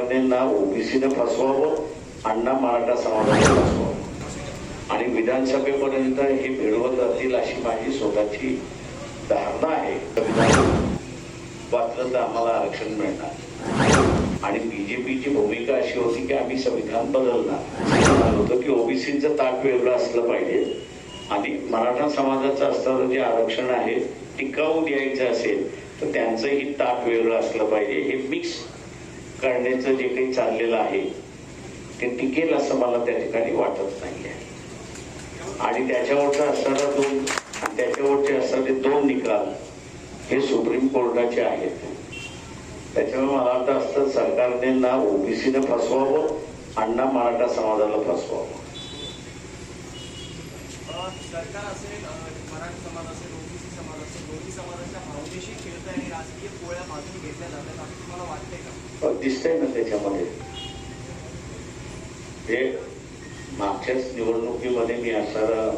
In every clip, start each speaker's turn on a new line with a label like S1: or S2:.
S1: सरकारने ओबीसीने फसवावं अण्णा मराठा समाजाने फसवावं. आणि विधानसभेपर्यंत हे भिडवत राहतील अशी माझी स्वतःची धारणा आहे. वाचलं तर आम्हाला आरक्षण मिळणार. आणि बीजेपीची भूमिका अशी होती की आम्ही संविधान बदलणार. होतो की ओबीसीचं ताट वेगळं असलं पाहिजे. आणि मराठा समाजाचं असणारं जे आरक्षण आहे टिकाऊ द्यायचं असेल तर त्यांचंही ताप वेगळं असलं पाहिजे. हे मिक्स करण्याचं जे काही चाललेलं आहे ते टिकेल असं मला त्या ठिकाणी वाटत नाही आहे आणि त्याच्यावरचा असणारा दोन त्याच्यावरचे असणारे दोन निकाल हे सुप्रीम कोर्टाचे आहेत. त्याच्यामुळे मला वाटतं असतं सरकारने ना ओबीसीनं फसवावं अण्णा मराठा समाजाला फसवावं.
S2: सरकार असेल मराठा समाज असेल ओबीसी समाज असेल दोन्ही समाजाच्या
S1: हो, दिसतंय ना त्याच्यामध्ये. ते मागच्याच निवडणुकीमध्ये मी असणारा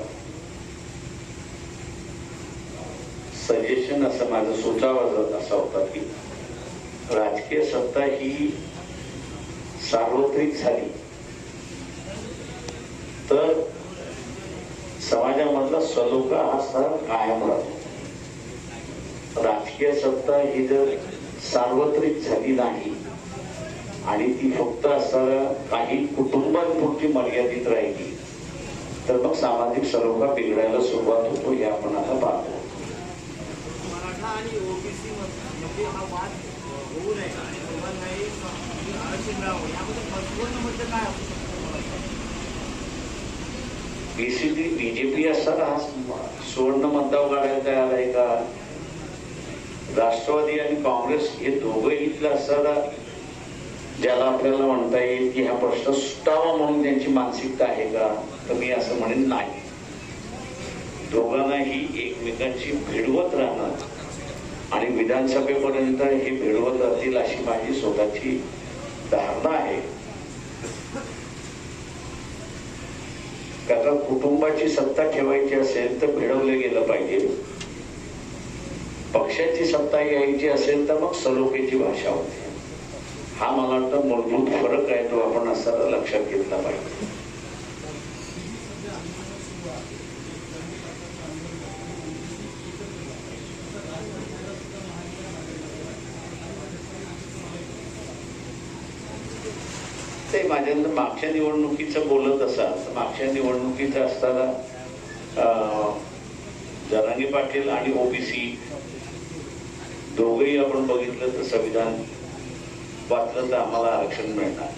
S1: सजेशन असं माझं सुचावा असा होता की राजकीय सत्ता ही सार्वत्रिक झाली. तर समाजामधला सलोखा हा सर कायम राहतो. राजकीय सत्ता ही जर सार्वत्रिक झाली नाही आणि ती फक्त असणाऱ्या काही कुटुंबांपुरती मर्यादित राहिली तर मग सामाजिक सलोखा बिघडायला सुरुवात होतो हे आपण आता पाहतो.
S2: हा वाटतं?
S1: बेसिकली बीजेपी असताना हा सुवर्ण मतदाव काढायला तयार आहे का? राष्ट्रवादी आणि काँग्रेस हे दोघंही इथलं असताना ज्याला आपल्याला म्हणता येईल की हा प्रश्न सुटावा म्हणून त्यांची मानसिकता आहे का? तर मी असं म्हणेन नाही. दोघांनाही एकमेकांची भिडवत राहणार आणि विधानसभेपर्यंत हे भिडवत राहतील अशी माझी स्वतःची धारणा आहे. कारण कुटुंबाची सत्ता ठेवायची असेल तर भिडवलं गेलं पाहिजे. पक्षाची सत्ता यायची असेल तर मग सलोखेची भाषा होते. हा मला वाटतं मूलभूत फरक आहे तो आपण असताना लक्षात घेतला पाहिजे. ते माझ्या मागच्या निवडणुकीचं बोलत असाल तर मागच्या निवडणुकीचं असताना अं, पाटील आणि ओबीसी दोघंही आपण बघितलं तर संविधान वाचलं तर आम्हाला आरक्षण मिळणार.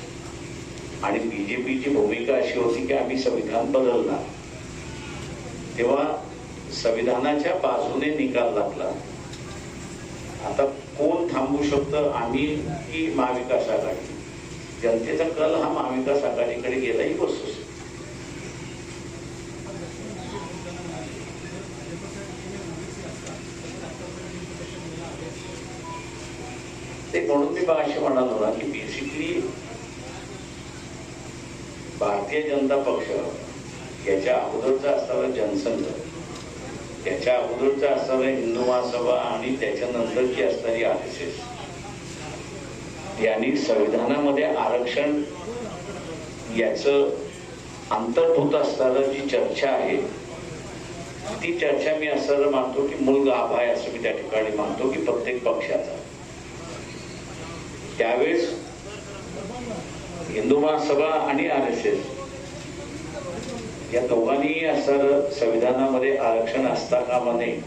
S1: आणि बीजेपीची भूमिका अशी होती की आम्ही संविधान बदलणार. तेव्हा संविधानाच्या बाजूने निकाल लागला. आता कोण थांबू शकतं? आम्ही की महाविकास आघाडी? जनतेचा कल हा महाविकास आघाडीकडे गेलाही बसतो. ते म्हणून मी असे म्हणालो ना की बेसिकली भारतीय जनता पक्ष याच्या अगोदरचा असणारा जनसंघ त्याच्या अगोदरचा असणारा हिंदू महासभा आणि त्याच्यानंतरची असणारी आर एस एस यांनी संविधानामध्ये आरक्षण याचं अंतर्भूत असणारं जी चर्चा आहे ती चर्चा मी असं मानतो की मूल गाभ आहे असं मी त्या ठिकाणी मानतो की प्रत्येक पक्षाचा. त्यावेळेस हिंदू महासभा आणि आर एस एस या दोघांनीही असं संविधानामध्ये आरक्षण असता कामा नये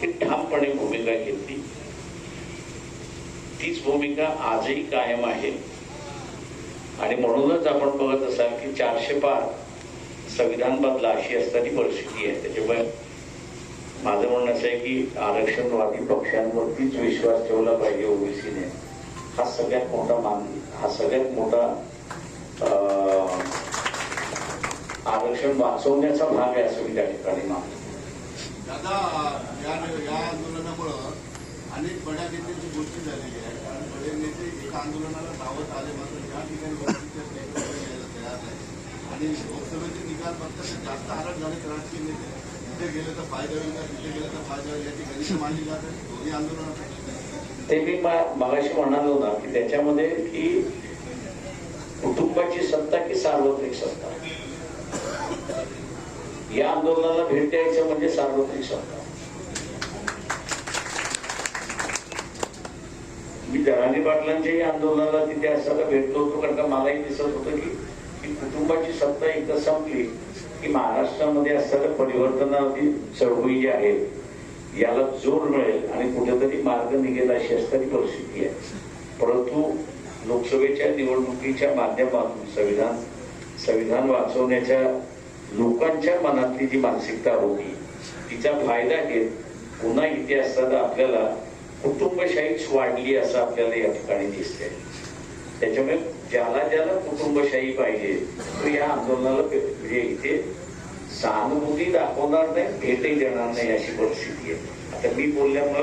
S1: ही ठामपणे भूमिका घेतली. तीच भूमिका आजही कायम आहे. आणि म्हणूनच आपण बघत असाल की चारशे पार संविधान बदला अशी असताना परिस्थिती आहे. त्याच्यामुळे माझं म्हणणं असं आहे की आरक्षणवादी पक्षांवरतीच विश्वास ठेवला पाहिजे ओबीसीने. हा सगळ्यात मोठा मान हा सगळ्यात मोठा आरक्षण वाचवण्याचा भाग आहे असं मी त्या ठिकाणी मानतो.
S3: दादा या या आंदोलनामुळं अनेक बड्या नेत्यांची गोष्टी झालेली आहे कारण बडे नेते एका आंदोलनाला धावत आले मात्र या ठिकाणी तयार नाही. आणि लोकसभेचे निकाल बघता जास्त हरट झाले राजकीय नेते. तिथे गेले तर फायदा होईल का तिथे गेले तर फायदा होईल याची गणित मानली जात आहे दोन्ही आंदोलनात
S1: ते मी मागाशी म्हणालो ना की त्याच्यामध्ये की कुटुंबाची सत्ता की सार्वत्रिक सत्ता? या आंदोलनाला भेट द्यायचं म्हणजे सार्वत्रिक सत्ता. मी दराणी पाटलांच्याही आंदोलनाला तिथे असताना भेटलो होतो कारण का मलाही दिसत होतं की कुटुंबाची सत्ता एकदा संपली की महाराष्ट्रामध्ये असताना परिवर्तनाची चळवळी जी आहे याला जोर मिळेल आणि कुठेतरी मार्ग निघेल अशी असणारी परिस्थिती आहे. परंतु लोकसभेच्या निवडणुकीच्या माध्यमातून संविधान संविधान वाचवण्याच्या लोकांच्या मनातली जी मानसिकता होती तिचा फायदा घेत पुन्हा इतिहासात आपल्याला कुटुंबशाहीच वाढली असं आपल्याला या ठिकाणी दिसतंय. त्याच्यामुळे ज्याला ज्याला कुटुंबशाही पाहिजे तो या आंदोलनाला म्हणजे इथे सहानुभूती दाखवणार नाही भेटही देणार नाही अशी परिस्थिती आहे आता मी बोलल्यामुळे